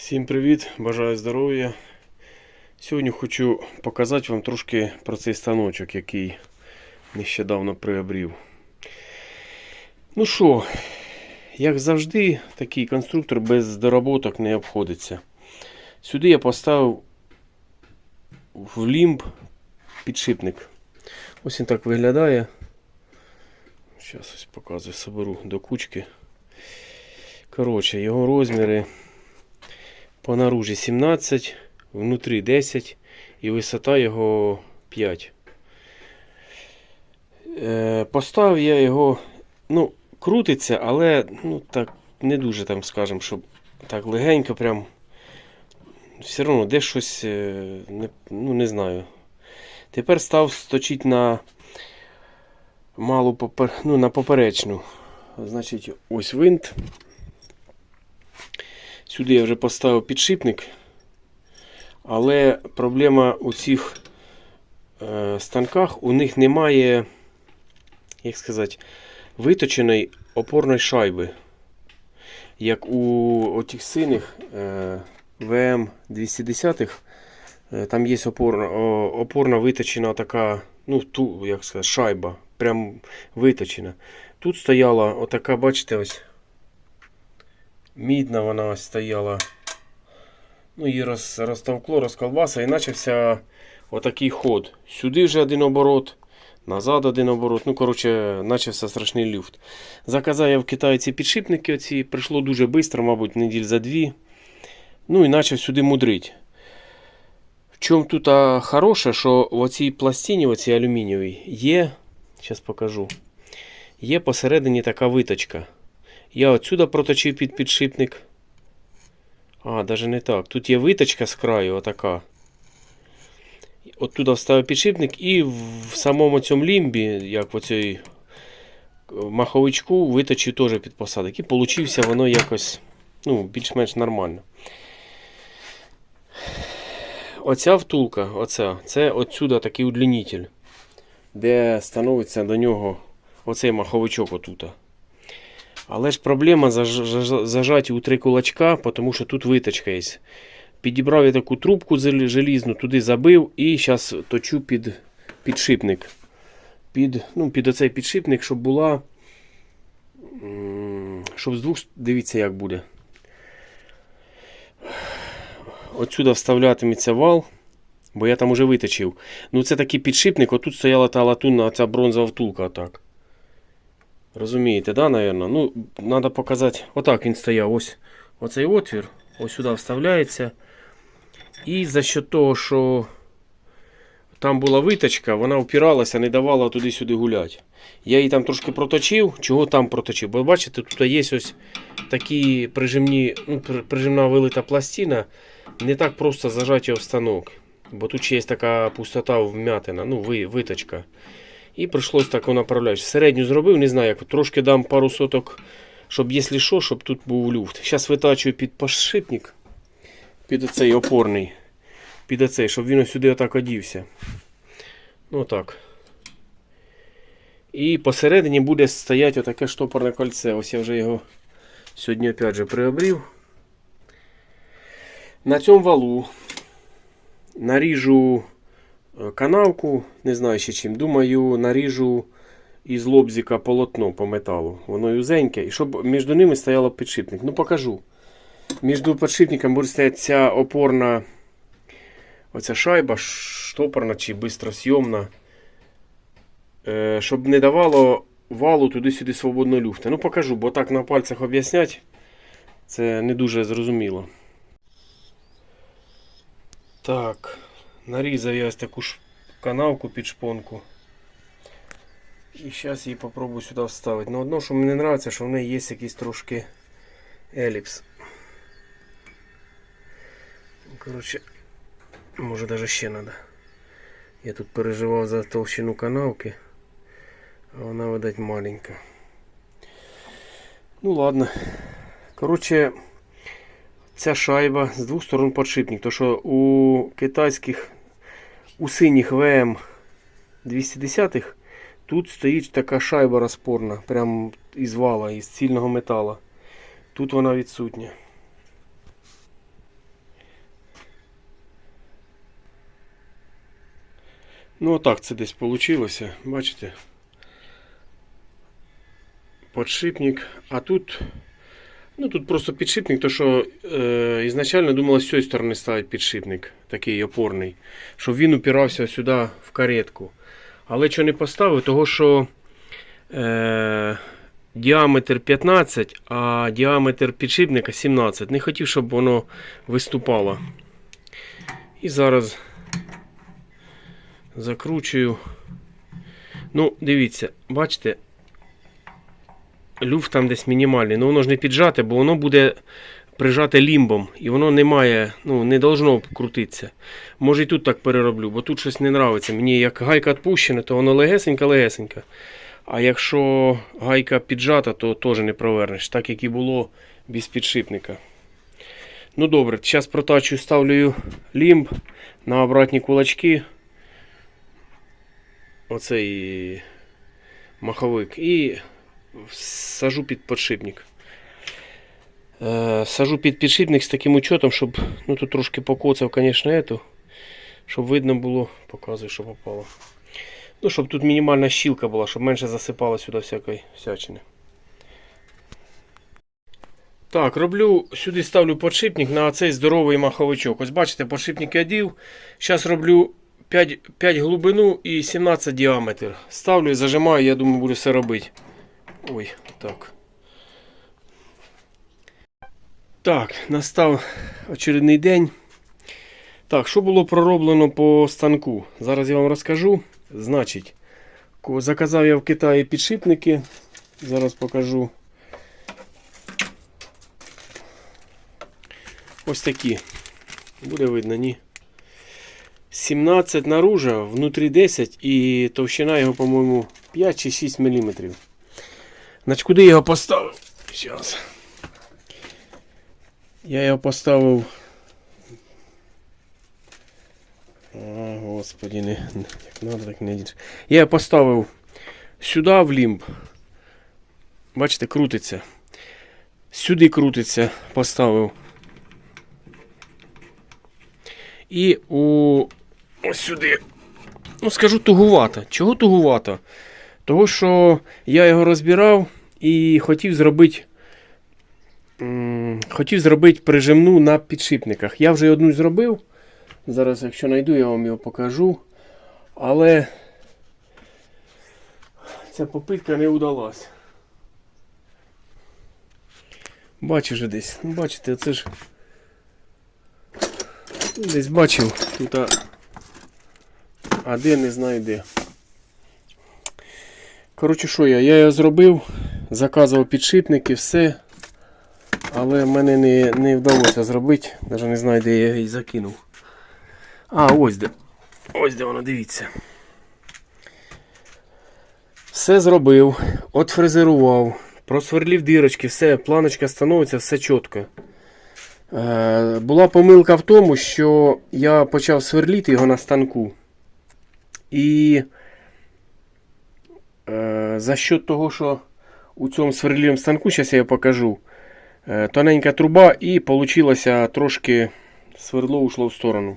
Всім привіт, бажаю здоров'я. Сьогодні хочу показати вам трошки про цей станочок, який нещодавно приобрів. Ну що, як завжди, такий конструктор без доработок не обходиться. Сюди я поставив в лімб підшипник. Ось він так виглядає. Зараз ось показую, соберу до кучки. Коротше, його розміри по наружі 17, внутрі 10 і висота його 5. Е, поставив я його, ну, крутиться, але ну, так не дуже там, скажем, щоб так легенько прям. Все одно десь щось, е, не, ну, не знаю. Тепер став сточити на малу попер... ну, на поперечну. Значить, ось винт. Сюди я вже поставив підшипник. Але проблема у цих е, станках, у них немає, як сказати, виточеної опорної шайби. Як у отих синих е, ВМ 210 е, там є опорна, опорна виточена така, ну, ту, як сказати, шайба. Прям виточена. Тут стояла отака, бачите, ось мідна вона ось стояла. Ну, її роз, розтовкло, розколбаса і почався отакий ход. Сюди вже один оборот, назад один оборот. Ну, коротше, почався страшний люфт. Заказав я в Китаї ці підшипники, оці. прийшло дуже швидко, мабуть, неділь за дві. Ну і почав сюди мудрити. В чому тут а, хороше, що в оцій пластині, в оцій алюмінієвій, є, зараз покажу, є посередині така виточка. Я отсюда проточив під підшипник. А, даже не так. Тут є виточка з краю, отака. Оттуда вставив підшипник і в самому цьому лімбі, як в оцій маховичку, виточив теж під посадок. І получився воно якось ну, більш-менш нормально. Оця втулка, оця, це отсюда такий удлінитель, де становиться до нього оцей маховичок отута. Але ж проблема заж- заж- зажаті у три кулачка, тому що тут виточка є. Підібрав я таку трубку желізну, туди забив і зараз точу під підшипник. Під, ну, під оцей підшипник, щоб була. Щоб з двох. Дивіться, як буде. Отсюди вставлятиметься вал, бо я там уже виточив. Ну, це такий підшипник, отут стояла та латунна ця бронзова втулка. Отак. Розумієте, да, наверное? Ну, треба показати. Отак він стояв. Ось оцей отвір. Ось сюди вставляється. І за счет того, що там була виточка, вона впиралася, не давала туди-сюди гуляти. Я її там трошки проточив. Чого там проточив? Бо бачите, тут є ось такі прижимні, ну, прижимна вилита пластина. Не так просто зажати в станок. Бо тут ще є така пустота вмятина, ну, ви- виточка. І прийшлось так направляти. Середню зробив, не знаю, як трошки дам пару соток, щоб, якщо що, щоб тут був люфт. Зараз витачую під подшипник, під оцей опорний, під оцей, щоб він сюди отак одівся. Ну так. І посередині буде стояти отаке штопорне кольце. Ось я вже його сьогодні опять же приобрів. На цьому валу наріжу канавку, не знаю ще чим. Думаю, наріжу із лобзика полотно по металу. Воно юзеньке. І щоб між ними стояло підшипник. Ну покажу. Між підшипником буде стояти ця опорна оця шайба, штопорна чи бистросйомна. Е, щоб не давало валу туди-сюди свободно люфта. Ну покажу, бо так на пальцях об'ясняти. Це не дуже зрозуміло. Так, нарізав я ось таку ж канавку під шпонку. І зараз її попробую сюди вставити. Ну одно, що мені подобається, що в неї є якийсь трошки еліпс. Коротше, може навіть ще треба. Я тут переживав за толщину канавки, а вона, видать, маленька. Ну ладно. Коротше, ця шайба з двох сторон подшипник. То що у китайських, у синіх ВМ 210 тут стоїть така шайба розпорна, прям із вала, із цільного металу. Тут вона відсутня. Ну, отак це десь вийшло, бачите? Подшипник, а тут ну тут просто підшипник, то що е, ізначально думала з цієї сторони ставить підшипник такий опорний, щоб він упирався сюди в каретку. Але що не поставив, того що е, діаметр 15, а діаметр підшипника 17. Не хотів, щоб воно виступало. І зараз закручую. Ну, дивіться, бачите, люфт там десь мінімальний. Ну воно ж не піджате, бо воно буде прижате лімбом. І воно не має, ну, не должно крутитися. Може і тут так перероблю, бо тут щось не нравиться. Мені як гайка відпущена, то воно легесенька-легесенька. А якщо гайка піджата, то теж не провернеш, так як і було без підшипника. Ну добре, зараз протачу, ставлю лімб на обратні кулачки. Оцей маховик. І сажу під підшипник. Е, сажу під підшипник з таким учетом, щоб ну тут трошки покоцав, звісно, ету, щоб видно було, показую, що попало. Ну, щоб тут мінімальна щілка була, щоб менше засипало сюди всякої всячини. Так, роблю, сюди ставлю подшипник на цей здоровий маховичок. Ось бачите, подшипник я дів. Зараз роблю 5, 5 глибину і 17 діаметр. Ставлю і зажимаю, я думаю, буду все робити. Ой, так. Так, настав очередний день. Так, що було пророблено по станку? Зараз я вам розкажу. Значить, заказав я в Китаї підшипники. Зараз покажу. Ось такі. Буде видно, ні. 17 наружа, внутрі 10 і товщина його, по-моєму, 5 чи 6 мм. Значить, куди його поставив? Зараз. Я його поставив. А, господи, не, як надо, так не йдеш. Я його поставив сюди в лімб. Бачите, крутиться. Сюди крутиться, поставив. І у ось сюди. Ну, скажу тугувато. Чого тугувато? Того, що я його розбирав і хотів зробити. Хотів зробити прижимну на підшипниках. Я вже одну зробив. Зараз, якщо знайду, я вам його покажу. Але ця попитка не удалась. Бачу вже десь. Ну, бачите, це ж. Десь бачив. Тут. А, а де не знаю де. Коротше, що я? Я його зробив, заказував підшипники, все. Але мене не, не вдалося зробити. Навіть не знаю, де я її закинув. А, ось де. Ось де воно, дивіться. Все зробив, отфрезерував, просверлів дірочки, все, планочка становиться, все чітко. Е, була помилка в тому, що я почав сверліти його на станку. І е, за счет того, що у цьому сверлівому станку, зараз я покажу, тоненька труба і вийшло трошки сверло ушло в сторону.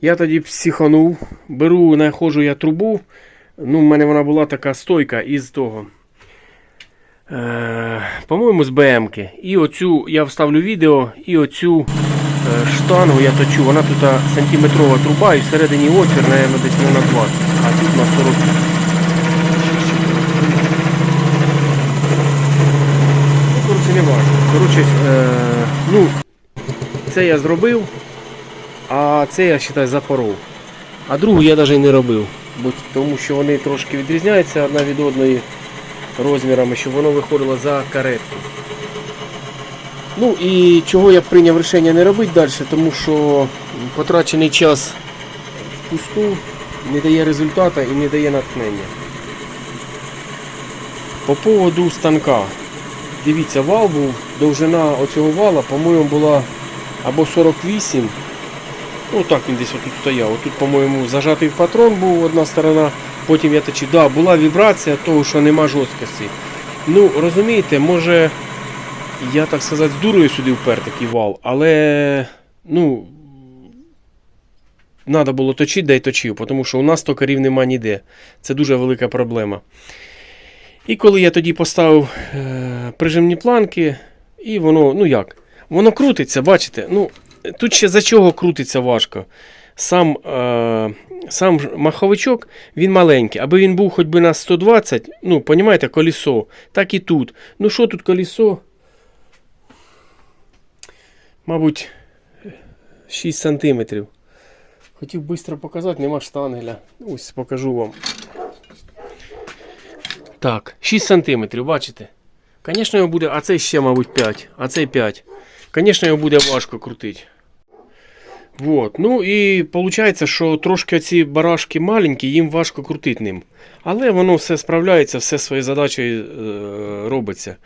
Я тоді психанув, беру, знаходжу я трубу. Ну, в мене вона була така стойка із того. Е, по-моєму, з БМки. І оцю я вставлю відео, і оцю е, штангу я точу. Вона тут сантиметрова труба і всередині отвір, наверное, десь ну, на 20, а тут на 40. Ну, коротше, не важливо. Коротше, ну, це я зробив, а це я вважаю запоров. А другу я навіть не робив, бо, тому що вони трошки відрізняються одна від одної розмірами, щоб воно виходило за каретку. Ну і чого я прийняв рішення не робити далі, тому що потрачений час впусту не дає результату і не дає натхнення. По поводу станка. Дивіться, вал був, довжина оцього вала, по-моєму, була або 48. Ну так він десь отут стояв. Тут, по-моєму, зажатий патрон був одна сторона. Потім я точив, да, була вібрація того, що нема жорсткості. Ну, розумієте, може, я так сказати, з дурою сюди впер такий вал, але ну, треба було точити, да й точив, тому що у нас токарів нема ніде. Це дуже велика проблема. І коли я тоді поставив е, прижимні планки, і воно, ну як, воно крутиться, бачите? Ну, тут ще за чого крутиться важко. Сам, е, сам маховичок він маленький, аби він був хоч би на 120, ну, понімаєте, колесо, так і тут. Ну що тут колесо? Мабуть, 6 сантиметрів. Хотів швидко показати, нема штангеля. Ось покажу вам. Так, 6 сантиметрів, бачите? Звісно, його буде, а цей ще, мабуть, 5, а цей 5. Звісно, його буде важко крутити. Вот. Ну і виходить, що трошки ці барашки маленькі, їм важко крутити ним. Але воно все справляється, все своєю задачею е, робиться.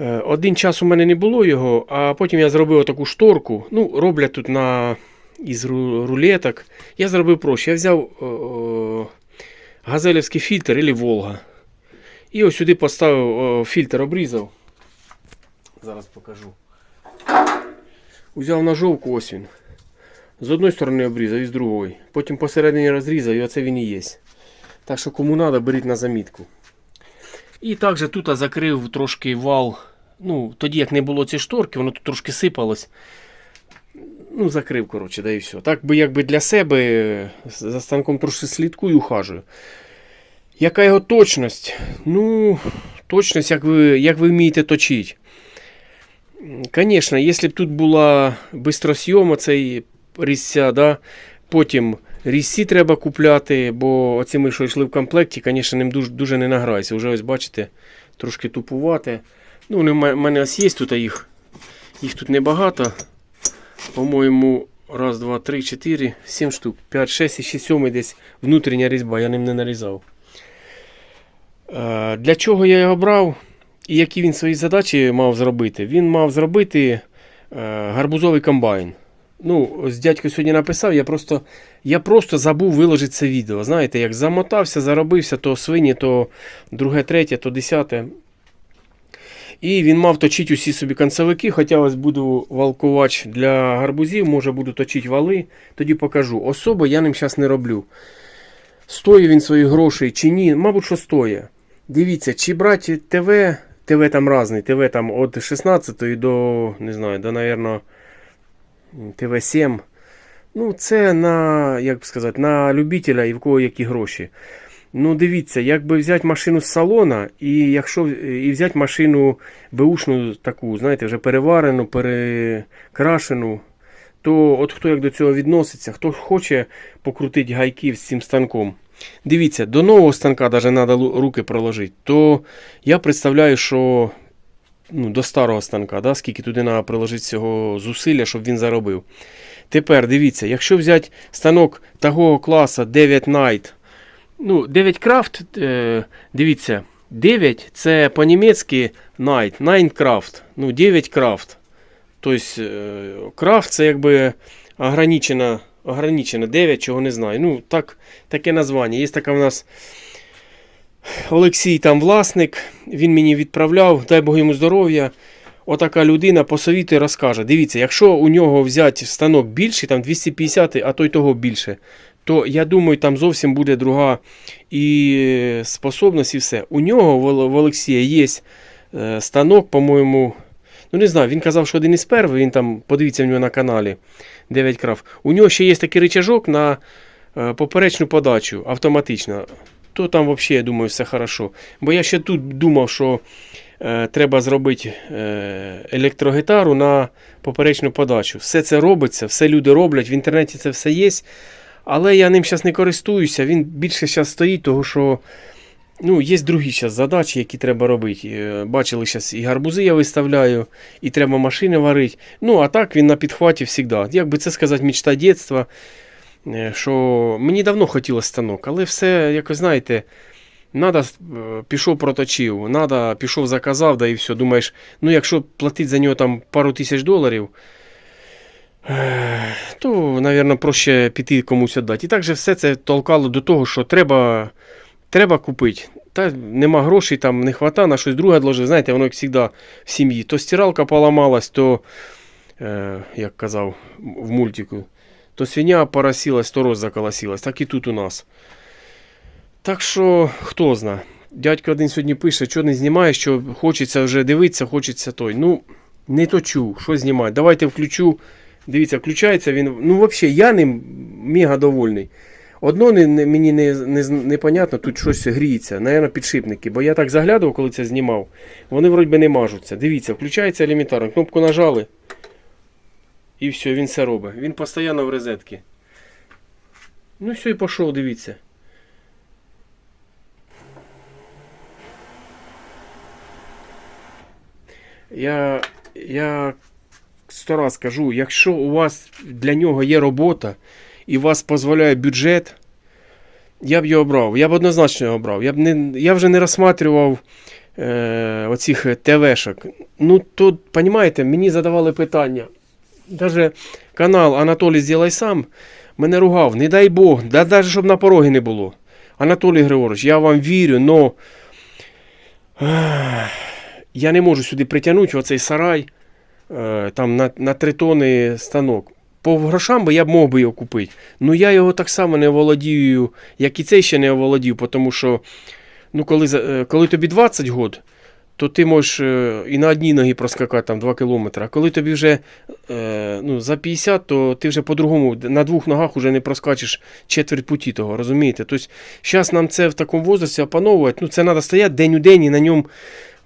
Е, один час у мене не було його, а потім я зробив таку шторку. Ну, роблять тут на із ру- рулеток. Я зробив проще. Я взяв е, е, газелівський фільтр або Волга. І ось сюди поставив е, фільтр, обрізав. Зараз покажу. Узяв ножовку, ось він. З одної сторони обрізав і з другої. Потім посередині розрізав, і оце він і є. Так що кому треба, беріть на замітку. І також тут закрив трошки вал. Ну, тоді як не було цієї шторки, воно тут трошки сипалось. Ну, закрив, коротше, да і все. Так би якби для себе за станком трошки слідкую, ухажую. Яка його точність? Ну, точність, як ви, як ви вмієте точити. Звісно, якщо б тут була бистросйома цей різця, да? потім різці треба купляти, бо оці ми, що йшли в комплекті, звісно, ним дуже, дуже не награйся. Уже ось бачите, трошки тупувати. Ну, вони в мене ось є тут їх. Їх тут небагато. По-моєму, раз, два, три, чотири, сім штук. 5, 6 і ще сьомий десь внутрішня різьба, я ним не нарізав. Е, Для чого я його брав? І які він свої задачі мав зробити? Він мав зробити е, гарбузовий комбайн. Ну, ось дядько сьогодні написав, я просто, я просто забув виложити це відео. Знаєте, як замотався, заробився, то свині, то друге, третє, то десяте. І він мав точити усі собі концевики, хоча ось буду валкувач для гарбузів, може буду точити вали, тоді покажу. Особо я ним зараз не роблю. Стоїть він свої грошей чи ні, мабуть, що стоїть. Дивіться, чи брати ТВ, ТВ там різний, ТВ там від 16 до, не знаю, до, наверное, ТВ-7. Ну, це на, як би сказати, на любителя і в кого які гроші. Ну, дивіться, якби взяти машину з салона, і якщо і взяти машину беушну таку, знаєте, вже переварену, перекрашену, то от хто як до цього відноситься, хто хоче покрутити гайки з цим станком. Дивіться, до нового станка навіть треба руки проложити, то я представляю, що ну, до старого станка, да, скільки туди треба приложити цього зусилля, щоб він заробив. Тепер дивіться, якщо взяти станок того класу 9 Night, ну, 9 Craft, е, дивіться, 9 це по-німецьки Night, 9 Craft, ну, 9 Craft. Тобто, е, Craft це якби ограничено, ограничено 9, чого не знаю. Ну, так, таке названня. Є така в нас Олексій там власник, він мені відправляв, дай Бог йому здоров'я. Отака людина посовітує, розкаже. Дивіться, якщо у нього взяти станок більший, там 250, а то й того більше, то я думаю, там зовсім буде друга і способність, і все. У нього в Ол- Олексія є е, станок, по-моєму. Ну, не знаю, він казав, що один із перших, він там, подивіться в нього на каналі 9 крав. У нього ще є такий рычажок на е, поперечну подачу автоматично. То там взагалі, я думаю, все хорошо. Бо я ще тут думав, що е, треба зробити е, електрогітару на поперечну подачу. Все це робиться, все люди роблять, в інтернеті це все є. Але я ним зараз не користуюся. Він більше зараз стоїть, тому що ну, є другі зараз задачі, які треба робити. Е, Бачили, зараз і гарбузи я виставляю, і треба машини варити. Ну, а так він на підхваті завжди. Як би це сказати, мечта дитинства. Е, Що мені давно хотілося станок, але все, якось знаєте, надо, е, пішов проточив, надо, пішов заказав, да і все. Думаєш, ну якщо платити за нього там пару тисяч доларів, то, мабуть, проще піти комусь віддати. І так же все це толкало до того, що треба, треба купити. Та нема грошей, там не хвата на щось друге відложити. Знаєте, воно як завжди в сім'ї. То стиралка поламалась, то, е, як казав в мультику, То свиня поросилась, то роз заколосилась. Так і тут у нас. Так що, хто зна. Дядько один сьогодні пише, що не знімає, що хочеться вже дивитися, хочеться той. Ну, не точу, що знімати. Давайте включу. Дивіться, включається він. Ну, взагалі, я ним мега довольний. Одно не, не, мені не, не, непонятно, тут щось гріється, Наверно, підшипники. Бо я так заглядував, коли це знімав. Вони вроді би не мажуться. Дивіться, включається елементарно. Кнопку нажали. І все, він все робить. Він постійно в розетці. Ну все, і пішов, дивіться. Я, я сто раз кажу, якщо у вас для нього є робота і вас дозволяє бюджет, я б його брав. Я б однозначно його брав. Я, б не, я вже не розсматривав е, оцих ТВшок. Ну, тут, розумієте, мені задавали питання. Даже канал Анатолій Зілай сам мене ругав, не дай Бог, да, навіть щоб на пороги не було. Анатолій Григорович, я вам вірю, но я не можу сюди притягнути оцей сарай е, там на, на 3 тони станок. По грошам би я б мог би його купити. Ну я його так само не володію, як і цей ще не оволодів, тому що ну, коли, е, коли тобі 20 год, то ти можеш е, і на одній ногі проскакати там 2 кілометри. А коли тобі вже е, ну, за 50, то ти вже по-другому на двох ногах вже не проскачеш четверть путі того, розумієте? Тобто, зараз нам це в такому возрасті опановувати, ну, це треба стояти день у день і на ньому,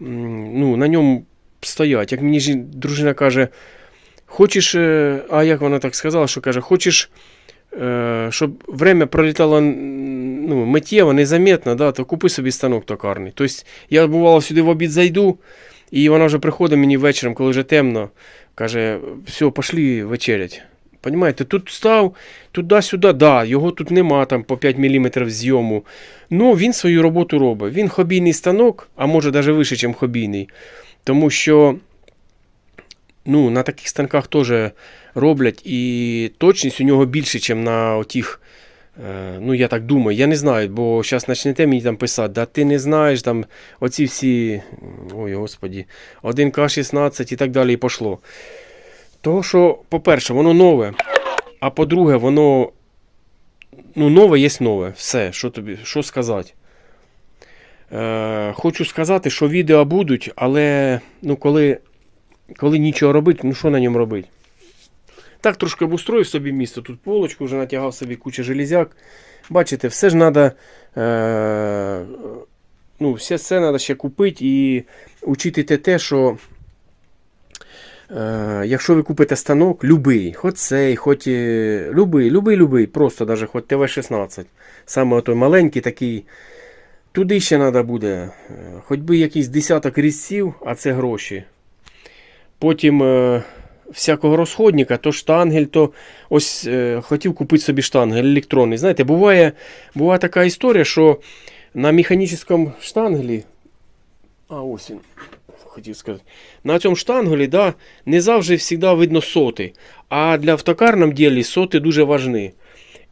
ну, на ньому стояти. Як мені дружина каже, хочеш, е, а як вона так сказала, що каже, хочеш, е, щоб время пролітало ну, миттєво, незаметно, да, то купи собі станок токарний. Тобто, я бувало сюди в обід зайду, і вона вже приходить мені вечором, коли вже темно, каже, все, пошли вечерять. Понимаєте, тут став, туди-сюди, да, його тут нема там по 5 мм зйому. Ну, він свою роботу робить. Він хобійний станок, а може навіть вище, ніж хобійний. Тому що ну, на таких станках теж роблять, і точність у нього більше, ніж на отих. е, Ну, я так думаю, я не знаю, бо зараз почнете мені там писати, да ти не знаєш, там оці всі, ой, господі, 1К16 і так далі і пошло. Того, що, по-перше, воно нове, а по-друге, воно ну, нове є нове. Все, що тобі, що сказати. Е, хочу сказати, що відео будуть, але ну, коли, коли нічого робити, ну що на ньому робити? Так трошки обустроїв собі місто, тут полочку, вже натягав собі кучу железяк. Бачите, все ж треба. Е, ну, все це треба ще купити і учити те, що Е, якщо ви купите станок, любий, хоч цей, хоч е, любий, любий, любий, просто даже хоч ТВ-16. Саме той маленький такий. Туди ще треба буде. е, Хоч би якийсь десяток різців, а це гроші. Потім е, всякого розходника, то штангель, то ось е, хотів купити собі штангель електронний. Знаєте, буває, буває така історія, що на механічному штангелі. А ось він хотів сказати. На цьому штангелі да, не завжди завжди видно соти. А для автокарному ділі соти дуже важні.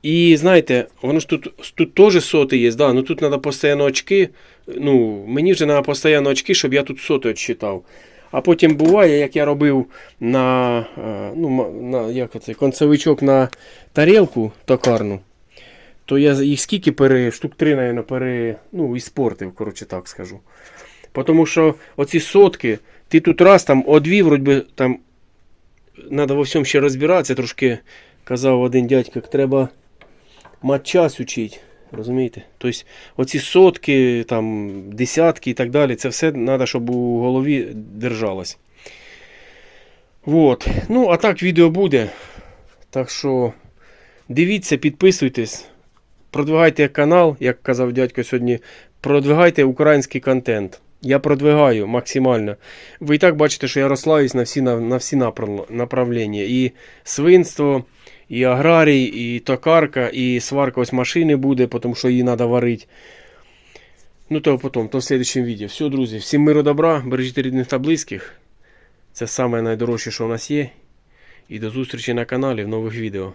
І знаєте, воно ж тут, тут теж соти є, да, ну тут треба постійно очки. Ну, мені вже треба постійно очки, щоб я тут соти відчитав. А потім буває, як я робив на, е, ну, на як це, концевичок на тарілку токарну, то я їх скільки пере, штук три, наверное, пере, ну, іспортив, коротше так скажу. Тому що оці сотки, ти тут раз там одві, вроді там треба во всьому ще розбиратися. Трошки казав один дядько, як треба мати час учити. Розумієте? Тобто оці сотки, там, десятки і так далі, це все треба, щоб у голові держалось. Вот. Ну, а так відео буде. Так що дивіться, підписуйтесь, продвигайте канал, як казав дядько сьогодні, продвигайте український контент. Я продвигаю максимально. Ви і так бачите, що я розслаюсь на всі, на, на всі направлення. І свинство, і аграрій, і токарка, і сварка ось машини буде, тому що її треба варити. Ну, то потім, то в слідчому відео. Все, друзі, всім миру добра, бережіть рідних та близьких. Це найдорожче, що у нас є. І до зустрічі на каналі в нових відео.